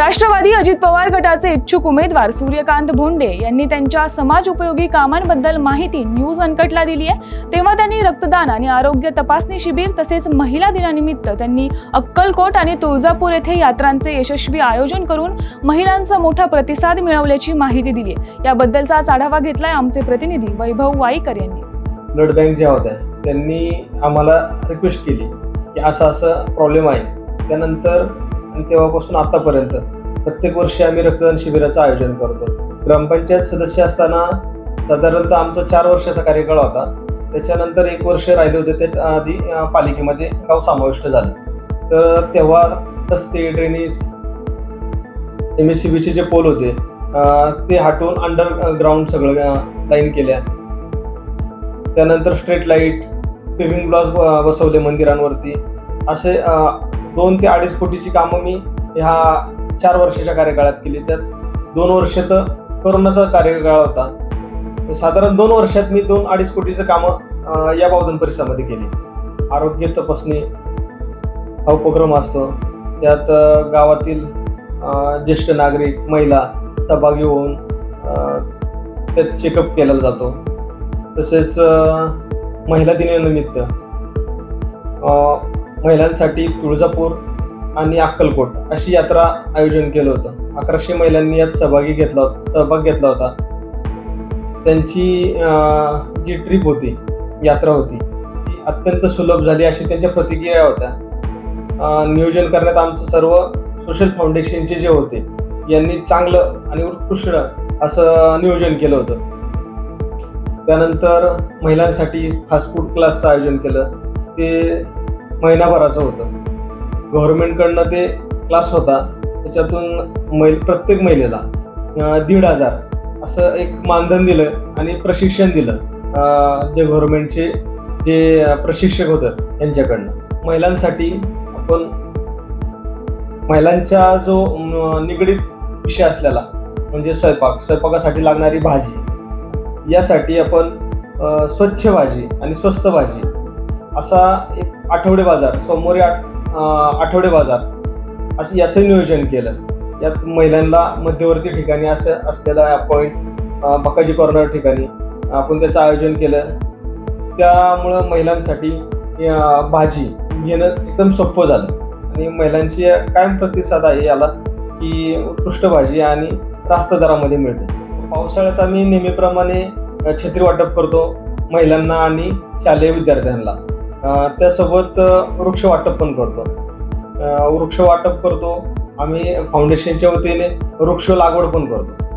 राष्ट्रवादी अजित पवार गटाचे इच्छुक उमेदवार सूर्यकांत भोंडे यांनी त्यांच्या समाज उपयोगी कामांबद्दल माहिती न्यूज अनकटला दिली आहे. तेव्हा त्यांनी रक्तदान आणि आरोग्य तपासणी शिबिर तसेच महिला दिनानिमित्त त्यांनी अक्कलकोट आणि तुळजापूर येथे यात्रांचे यशस्वी आयोजन करून महिलांचा मोठा प्रतिसाद मिळवल्याची माहिती दिली आहे. याबद्दलचा आढावा घेतलाय आमचे प्रतिनिधी वैभव वाईकर यांनी. ब्लड बँक ज्या होत्या त्यांनी आम्हाला रिक्वेस्ट केली की असं असं प्रॉब्लेम आहे. त्यानंतर आणि तेव्हापासून आतापर्यंत प्रत्येक वर्षी आम्ही रक्तदान शिबिराचं आयोजन करतो. ग्रामपंचायत सदस्य असताना साधारणतः आमचा चार वर्षाचा कार्यकाळ होता. त्याच्यानंतर एक वर्ष राहिले होते त्या आधी पालिकेमध्ये गाव समाविष्ट झालं. तर तेव्हा रस्ते ड्रेनेज एम एस सी बीचे जे पोल होते ते हटवून अंडर ग्राउंड सगळं लाईन केल्या. त्यानंतर स्ट्रीट लाइट पेव्हिंग ब्लॉक्स बसवले मंदिरांवरती. असे दोन ते अडीच कोटीची कामं मी ह्या चार वर्षाच्या कार्यकाळात केली. त्यात दोन वर्ष तर कोरोनाचा कार्यकाळ होता. साधारण दोन वर्षात मी दोन अडीच कोटीचं कामं या बावधन परिसरामध्ये केली. आरोग्य तपासणी हा उपक्रम असतो. त्यात गावातील ज्येष्ठ नागरिक महिला सहभागी होऊन त्यात चेकअप केला जातो. तसेच महिला दिनानिमित्त महिलांसाठी तुळजापूर आणि अक्कलकोट अशी यात्रा आयोजन केलं होतं. अकराशे महिलांनी यात सहभागी घेतला होता सहभाग घेतला होता. त्यांची जी ट्रिप होती यात्रा होती ती अत्यंत सुलभ झाली अशी त्यांच्या प्रतिक्रिया होत्या. नियोजन करण्यात आमचं सर्व सोशल फाउंडेशनचे जे होते यांनी चांगलं आणि उत्कृष्ट असं नियोजन केलं होतं. त्यानंतर महिलांसाठी फास्ट फूड क्लासचं आयोजन केलं. ते महिनाभराचं होतं. गव्हर्नमेंटकडनं ते क्लास होता त्याच्यातून मै प्रत्येक महिलेला दीड हजार असं एक मानधन दिलं आणि प्रशिक्षण दिलं. जे गव्हर्नमेंटचे जे प्रशिक्षक होतं यांच्याकडनं. महिलांसाठी आपण महिलांचा जो निगडीत विषय असलेला म्हणजे स्वयंपाक स्वयंपाकासाठी लागणारी भाजी यासाठी आपण स्वच्छ भाजी आणि स्वस्त भाजी असा एक आठवडे बाजार सोमवारी आठ आठवडे बाजार असं याचं नियोजन केलं. यात महिलांना मध्यवर्ती ठिकाणी असं असलेला पॉईंट बकाजी कॉर्नर ठिकाणी आपण त्याचं आयोजन केलं. त्यामुळं महिलांसाठी भाजी घेणं एकदम सोपं झालं. आणि महिलांची कायम प्रतिसाद आहे याला की उत्कृष्ट भाजी आणि रास्त दरामध्ये मिळते. पावसाळ्यात आम्ही नेहमीप्रमाणे छत्री वाटप करतो महिलांना आणि शालेय विद्यार्थ्यांना. त्यासोबत वृक्ष वाटप पण करतो. वृक्ष वाटप करतो. आम्ही फाउंडेशनच्या वतीने वृक्ष लागवड पण करतो.